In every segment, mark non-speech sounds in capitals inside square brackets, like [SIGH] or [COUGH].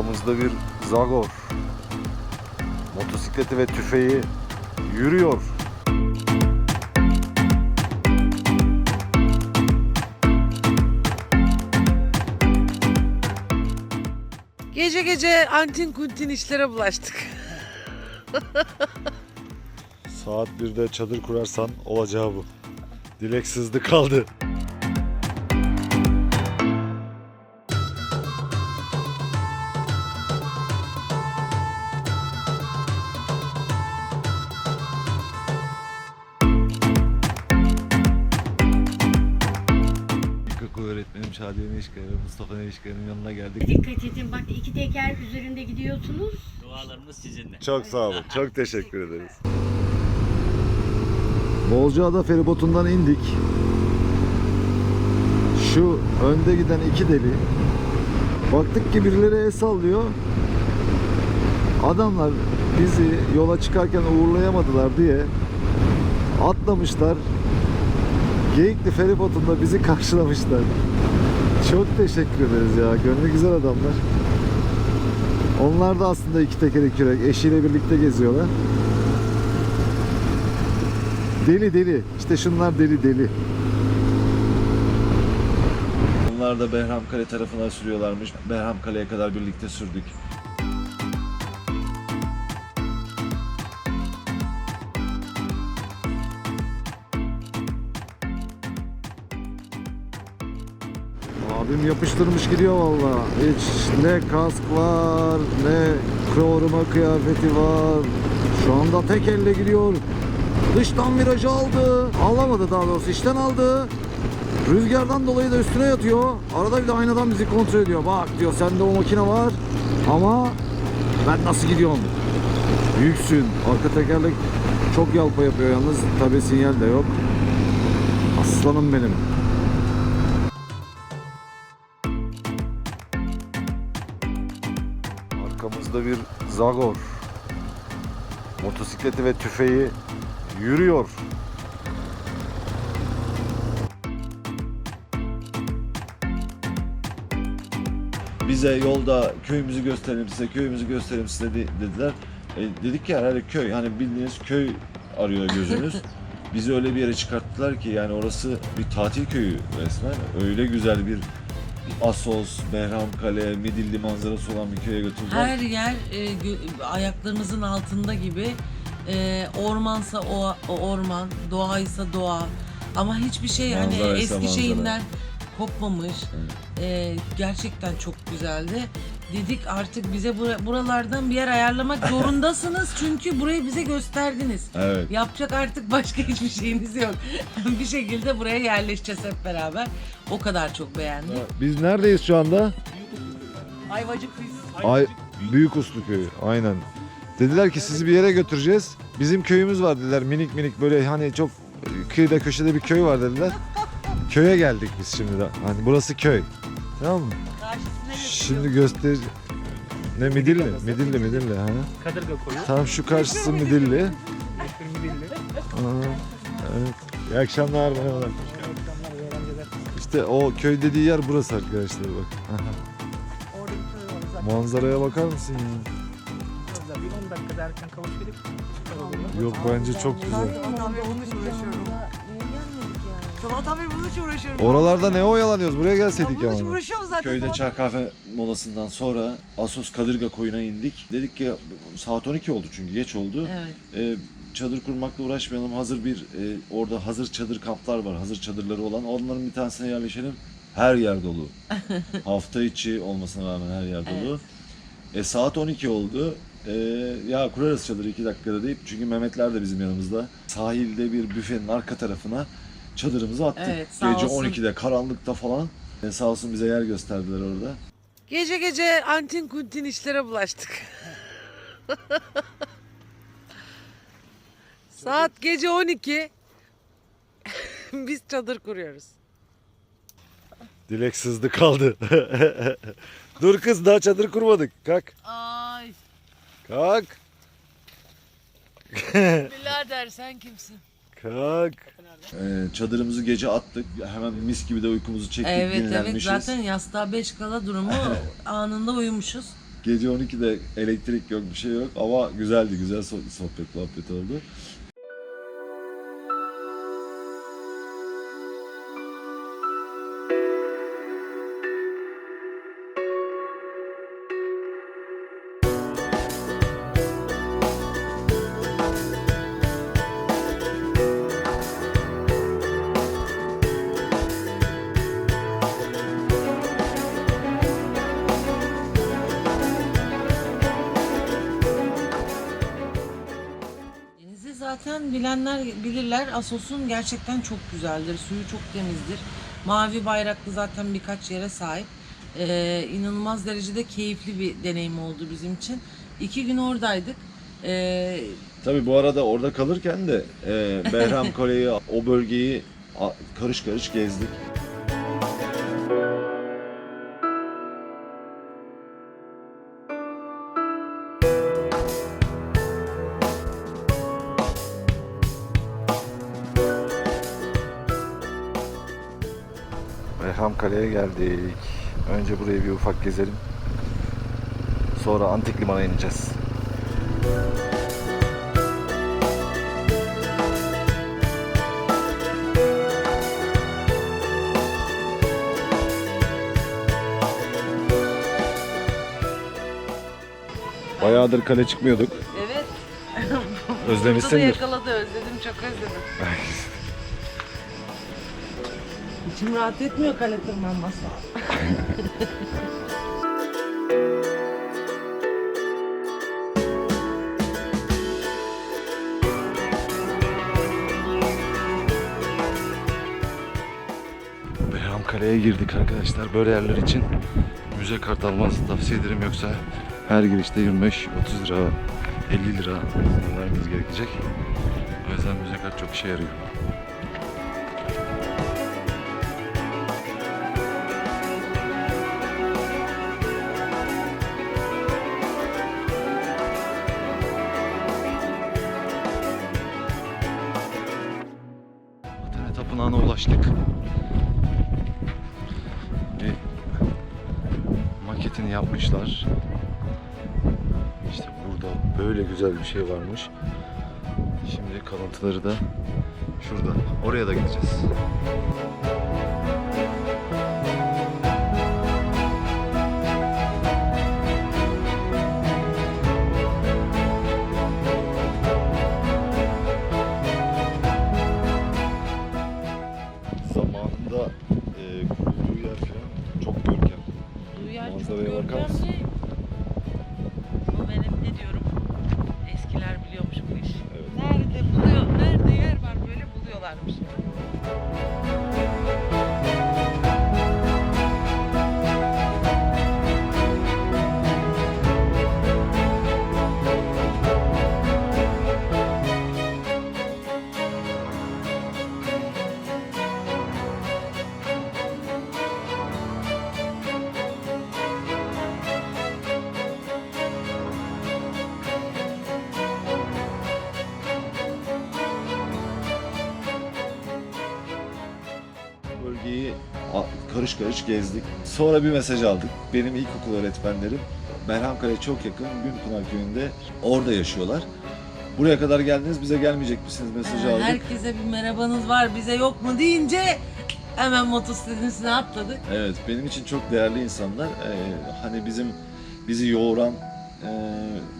Arkamızda bir Zagor. Motosikleti ve tüfeği yürüyor. Gece gece antin kuntin işlere bulaştık. Saat 1'de çadır kurarsan olacağı bu. Dilek sızdı kaldı. İlkokul öğretmenim Şadiye Neşkaya ve Mustafa Neşkaya'nın yanına geldik. Dikkat edin bak iki teker üzerinde gidiyorsunuz. Dualarımız sizinle. Çok sağ olun. Çok teşekkür ederiz. Bolcaada feribotundan indik. Şu önde giden iki deli. Baktık ki birileri el sallıyor. Adamlar bizi yola çıkarken uğurlayamadılar diye atlamışlar. Geyikli feribotunda bizi karşılamışlar. Çok teşekkür ederiz ya. Gönlü güzel adamlar. Onlar da aslında iki tekeri kürek. Eşiyle birlikte geziyorlar. Deli deli. İşte şunlar deli deli. Onlar da Behramkale tarafına sürüyorlarmış. Behramkale'ye kadar birlikte sürdük. Abim yapıştırmış gidiyor valla. Hiç ne kask var, ne koruma kıyafeti var. Şu anda tek elle gidiyor. Dıştan virajı aldı. Alamadı daha doğrusu içten aldı. Rüzgardan dolayı da üstüne yatıyor. Arada bir de aynadan bizi kontrol ediyor. Bak diyor sende o makine var. Ama ben nasıl gidiyorum? Büyüksün. Arka tekerlek çok yalpa yapıyor yalnız. Tabi sinyal de yok. Aslanım benim. Arkamızda bir Zagor. Motosikleti ve tüfeği yürüyor. Bize yolda köyümüzü gösterelim size, köyümüzü gösterelim size de- dediler. E, dedik ki herhalde köy, hani bildiğiniz köy arıyor gözünüz. [LAUGHS] Bizi öyle bir yere çıkarttılar ki yani orası bir tatil köyü resmen. Öyle güzel bir Asos, Behramkale, Midilli manzarası olan bir köye götürdüler. Her yer e, gö- ayaklarınızın altında gibi. E, ormansa o, o orman, doğaysa doğa. Ama hiçbir şey hani Manzaraysa eski manzara. şeyinden kopmamış. E, gerçekten çok güzeldi. Dedik artık bize bura- buralardan bir yer ayarlamak zorundasınız çünkü burayı bize gösterdiniz. Evet. Yapacak artık başka hiçbir şeyimiz yok. [LAUGHS] bir şekilde buraya yerleşeceğiz hep beraber. O kadar çok beğendik. Biz neredeyiz şu anda? Ayvacık biz. Ay Büyük Uslu köyü. Aynen. Dediler ki sizi bir yere götüreceğiz. Bizim köyümüz var dediler. Minik minik böyle hani çok kıyıda köşede bir köy var dediler. Köye geldik biz şimdi de. Hani burası köy. Tamam mı? Şimdi göster ne Midilli? Midilli Midilli ha. Kadırga koyu. Tam şu karşısı Midilli. Aa, evet. İyi akşamlar merhabalar. İşte o köy dediği yer burası arkadaşlar bak. Manzaraya bakar mısın ya? Bir 10 dakikada erken kavuştuk. Yok bence çok güzel. Uğraşıyorum. Sabahtan beri bunun için uğraşıyorum. Oralarda ne oyalanıyoruz? Buraya gelseydik Bunun ya. için uğraşıyorum zaten. Köyde çay kahve molasından sonra Asos Kadırga koyuna indik. Dedik ki saat 12 oldu çünkü geç oldu. Evet. Ee, çadır kurmakla uğraşmayalım. Hazır bir e, orada hazır çadır kamplar var. Hazır çadırları olan. Onların bir tanesine yerleşelim. Her yer dolu. [LAUGHS] Hafta içi olmasına rağmen her yer dolu. E, saat 12 oldu. E, ya kurarız çadırı 2 dakikada deyip çünkü Mehmetler de bizim yanımızda. Sahilde bir büfenin arka tarafına çadırımızı attık. Evet, sağ Gece olsun. 12'de karanlıkta falan. E, sağ olsun bize yer gösterdiler orada. Gece gece antin kuntin işlere bulaştık. [LAUGHS] Saat gece 12. [LAUGHS] Biz çadır kuruyoruz. Dilek sızdı kaldı. [LAUGHS] Dur kız daha çadır kurmadık. Kalk. Ay Kalk. birader sen kimsin? Kalk. Ee, çadırımızı gece attık. Hemen mis gibi de uykumuzu çektik. Evet evet dinlenmişiz. zaten yastığa 5 kala durumu [LAUGHS] anında uyumuşuz. Gece 12'de elektrik yok bir şey yok ama güzeldi güzel so- sohbet muhabbet oldu. Bilenler bilirler. Asos'un gerçekten çok güzeldir. Suyu çok temizdir. Mavi bayraklı zaten birkaç yere sahip. Ee, inanılmaz derecede keyifli bir deneyim oldu bizim için. İki gün oradaydık. Ee, Tabii bu arada orada kalırken de e, Behram [LAUGHS] Kale'yi, o bölgeyi karış karış gezdik. Behram Kale'ye geldik. Önce burayı bir ufak gezelim. Sonra Antik Liman'a ineceğiz. Bayağıdır kale çıkmıyorduk. evet. Burada da yakaladı. Özledim. Çok özledim. [LAUGHS] İçim rahat etmiyor kale tırmanması. [LAUGHS] Behram Kale'ye girdik arkadaşlar. Böyle yerler için müze kart almanızı tavsiye ederim. Yoksa her girişte 25, 30 lira, 50 lira vermeniz gerekecek. O yüzden müze kart çok işe yarıyor. Tapınağı'na ulaştık. Bir maketini yapmışlar. İşte burada böyle güzel bir şey varmış. Şimdi kalıntıları da şurada. Oraya da gideceğiz. Böyle karış karış gezdik. Sonra bir mesaj aldık. Benim ilkokul öğretmenlerim Merhamkale çok yakın Günpınar köyünde orada yaşıyorlar. Buraya kadar geldiniz bize gelmeyecek misiniz mesajı aldık. herkese bir merhabanız var bize yok mu deyince hemen motosikletin üstüne atladık. Evet benim için çok değerli insanlar. Ee, hani bizim bizi yoğuran e,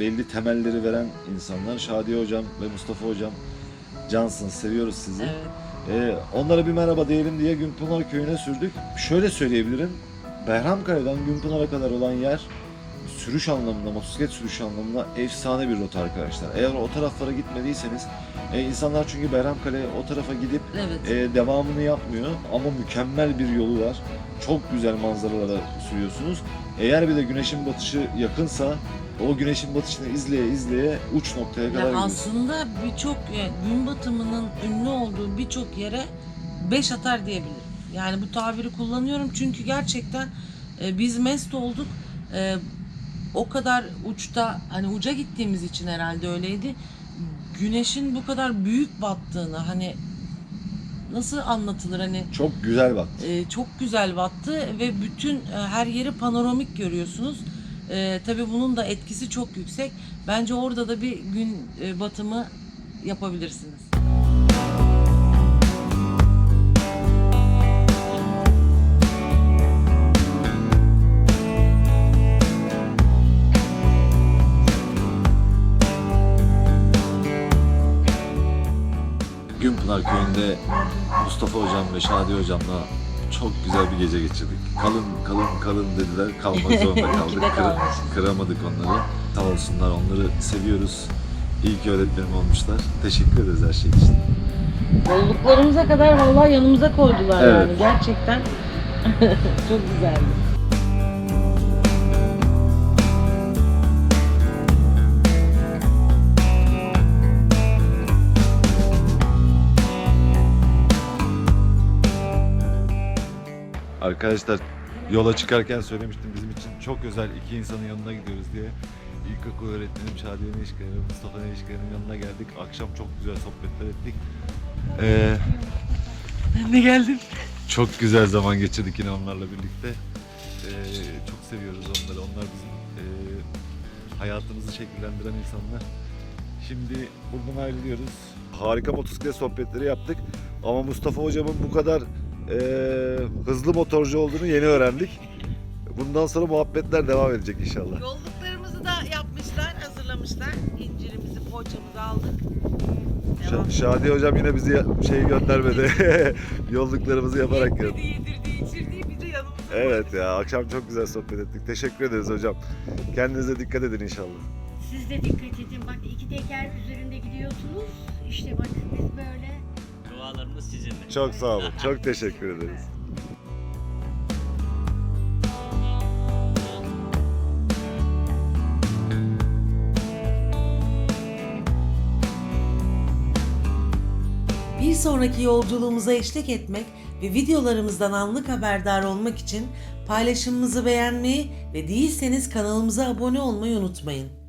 belli temelleri veren insanlar. Şadiye hocam ve Mustafa hocam cansınız seviyoruz sizi. Evet. Ee, onlara bir merhaba diyelim diye Günpınar köyüne sürdük. Şöyle söyleyebilirim. Behramkale'den Günpınar'a kadar olan yer sürüş anlamında, motosiklet sürüşü anlamında efsane bir rota arkadaşlar. Eğer o taraflara gitmediyseniz, e, insanlar çünkü Behramkale o tarafa gidip Evet. e, devamını yapmıyor ama mükemmel bir yolu var. Çok güzel manzaralara sürüyorsunuz. Eğer bir de güneşin batışı yakınsa o güneşin batışını izleye izleye uç noktaya kadar Ya gidiyorsunuz. aslında birçok e, gün batımının ünlü olduğu birçok yere beş atar diyebilirim. Yani bu tabiri kullanıyorum çünkü gerçekten e, biz mest olduk. E, o kadar uçta hani uca gittiğimiz için herhalde öyleydi. Güneşin bu kadar büyük battığını hani nasıl anlatılır hani Çok güzel bak. e, çok güzel battı ve bütün e, her yeri panoramik görüyorsunuz. E, tabii bunun da etkisi çok yüksek. Bence orada da bir gün e, batımı yapabilirsiniz. Günpınar Köyü'nde Mustafa Hocam ve Şadi Hocam'la çok güzel bir gece geçirdik. Kalın kalın kalın dediler. Kalmak zorunda [LAUGHS] kaldık. Kır- kıramadık onları. Sağ olsunlar onları seviyoruz. İyi ki öğretmenim olmuşlar. Teşekkür ederiz her şey için. Bolluklarımıza kadar vallahi yanımıza koydular Evet. yani gerçekten [LAUGHS] çok güzeldi. Arkadaşlar yola çıkarken söylemiştim bizim için çok özel iki insanın yanına gidiyoruz diye. İlkokul öğretmenim Şadiye Neşkaya ve Mustafa Neşkaya'nın yanına geldik. Akşam çok güzel sohbetler ettik. Ee, Ben de geldim. çok güzel zaman geçirdik yine onlarla birlikte. Ee, çok seviyoruz onları. Onlar bizim e, hayatımızı şekillendiren insanlar. Şimdi buradan ayrılıyoruz. Harika motosiklet sohbetleri yaptık. Ama Mustafa hocamın bu kadar e, hızlı motorcu olduğunu yeni öğrendik. Bundan sonra muhabbetler devam edecek inşallah. Yolluklarımızı da yapmışlar, hazırlamışlar. İncirimizi, poğaçamızı aldık. Devam. Ş- Şadi hocam yine bizi şey göndermedi. [LAUGHS] [LAUGHS] Yolluklarımızı yaparak Yedi, geldi. yedirdi, içirdi, bir de yanımıza Evet ya akşam çok güzel sohbet ettik. Teşekkür ederiz hocam. Kendinize dikkat edin inşallah. Siz de dikkat edin. Bak iki teker üzerinde gidiyorsunuz. İşte bak biz böyle Dualarımız sizinle. Çok sağ olun. [LAUGHS] Çok teşekkür ederiz. Bir sonraki yolculuğumuza eşlik etmek ve videolarımızdan anlık haberdar olmak için paylaşımımızı beğenmeyi ve değilseniz kanalımıza abone olmayı unutmayın.